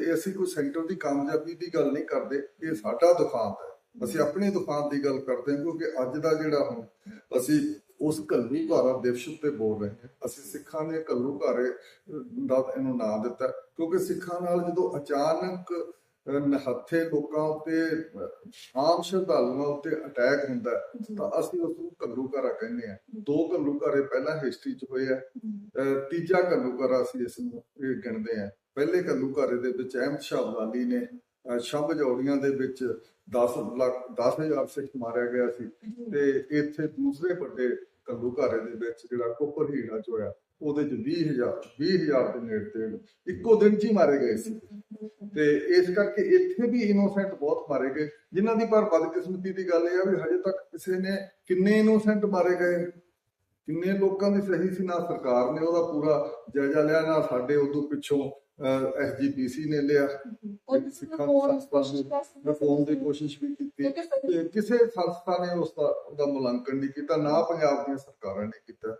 ਇਹ ਅਸੀਂ ਕੋਈ ਸੈਕਟਰ ਦੀ ਕਾਮਯਾਬੀ ਦੀ ਗੱਲ ਨਹੀਂ ਕਰਦੇ ਇਹ ਸਾਡਾ ਦੁਖਾਂਤ ਹੈ। ਅਸੀਂ ਆਪਣੀ ਦੁਖਾਂਤ ਦੀ ਗੱਲ ਕਰਦੇ ਹਾਂ ਕਿਉਂਕਿ ਅੱਜ ਦਾ ਜਿਹੜਾ ਹੁਣ ਅਸੀਂ ਉਸ ਘੱਲੂ ਘਾਰਾ ਦਿਵਸ ਉੱਤੇ ਬੋਲ ਰਹੇ ਹਾਂ। ਅਸੀਂ ਸਿੱਖਾਂ ਨੇ ਘੱਲੂ ਘਾਰੇ ਦਾ ਇਹਨੂੰ ਨਾਂ ਦਿੱਤਾ। ਕਿਉਂਕਿ ਸਿੱਖਾਂ ਨਾਲ ਜਦੋਂ ਅਚਾਨਕ ਨਿਹੱਥੇ ਲੋਕਾਂ ਉੱਤੇ ਆਮ ਸ਼ਰਧਾਲੂਆਂ ਉੱਤੇ ਅਟੈਕ ਹੁੰਦਾ ਤਾਂ ਅਸੀਂ ਉਸ ਨੂੰ ਘੱਲੂ ਘਾਰਾ ਕਹਿੰਦੇ ਆ ਦੋ ਘੱਲੂ ਘਾਰੇ ਪਹਿਲਾਂ ਹਿਸਟਰੀ 'ਚ ਹੋਏ ਆ ਤੀਜਾ ਘੱਲੂ ਘਾਰਾ ਅਸੀਂ ਇਸ ਨੂੰ ਇਹ ਗਿਣਦੇ ਆ ਪਹਿਲੇ ਘੱਲੂ ਘਾਰੇ ਦੇ ਵਿੱਚ ਅਹਿਮਦ ਸ਼ਾਹ ਅਬਦਾਲੀ ਨੇ ਅਹ, ਦੇ ਵਿੱਚ 10 ਲੱਖ 10000 ਸਿੱਖ ਮਾਰਿਆ ਗਿਆ ਸੀ ਤੇ ਇੱਥੇ ਦੂਸਰੇ ਵੱਡੇ ਘੱਲੂ ਦੇ ਵਿੱਚ ਜਿਹੜਾ ਕੋਪਰ ਹੀੜਾ ਚ ਉਹਦੇ ਚ 20000 20000 ਦੇ ਨੇੜੇ ਤੇੜ ਇੱਕੋ ਦਿਨ ਚ ਹੀ ਮਾਰੇ ਗਏ ਸੀ। ਤੇ ਇਸ ਕਰਕੇ ਇੱਥੇ ਵੀ ਇਨੋਸੈਂਟ ਬਹੁਤ ਮਾਰੇ ਗਏ। ਜਿਨ੍ਹਾਂ ਦੀ ਪਰ ਬਦਕਿਸਮਤੀ ਦੀ ਗੱਲ ਇਹ ਆ ਵੀ ਹਜੇ ਤੱਕ ਕਿਸੇ ਨੇ ਕਿੰਨੇ ਇਨੋਸੈਂਟ ਮਾਰੇ ਗਏ। ਕਿੰਨੇ ਲੋਕਾਂ ਦੀ ਸਹੀ ਸੀ ਨਾ ਸਰਕਾਰ ਨੇ ਉਹਦਾ ਪੂਰਾ ਜਾਇਜ਼ਾ ਲਿਆ ਨਾ ਸਾਡੇ ਉਦੋਂ ਪਿੱਛੋਂ ਐਸਜੀਪੀਸੀ ਨੇ ਲਿਆ। ਸਿੱਖਾਂ ਸੰਸਥਾ ਨੂੰ ਰਿਫੋਰਮ ਦੀ ਕੋਸ਼ਿਸ਼ ਵੀ ਕੀਤੀ। ਤੇ ਕਿਸੇ ਸੰਸਥਾ ਨੇ ਉਸ ਦਾ ਉਹਦਾ ਮੁਲਾਂਕਣ ਨਹੀਂ ਕੀਤਾ ਨਾ ਪੰਜਾਬ ਦੀਆਂ ਸਰਕਾਰਾਂ ਨੇ ਕੀਤਾ।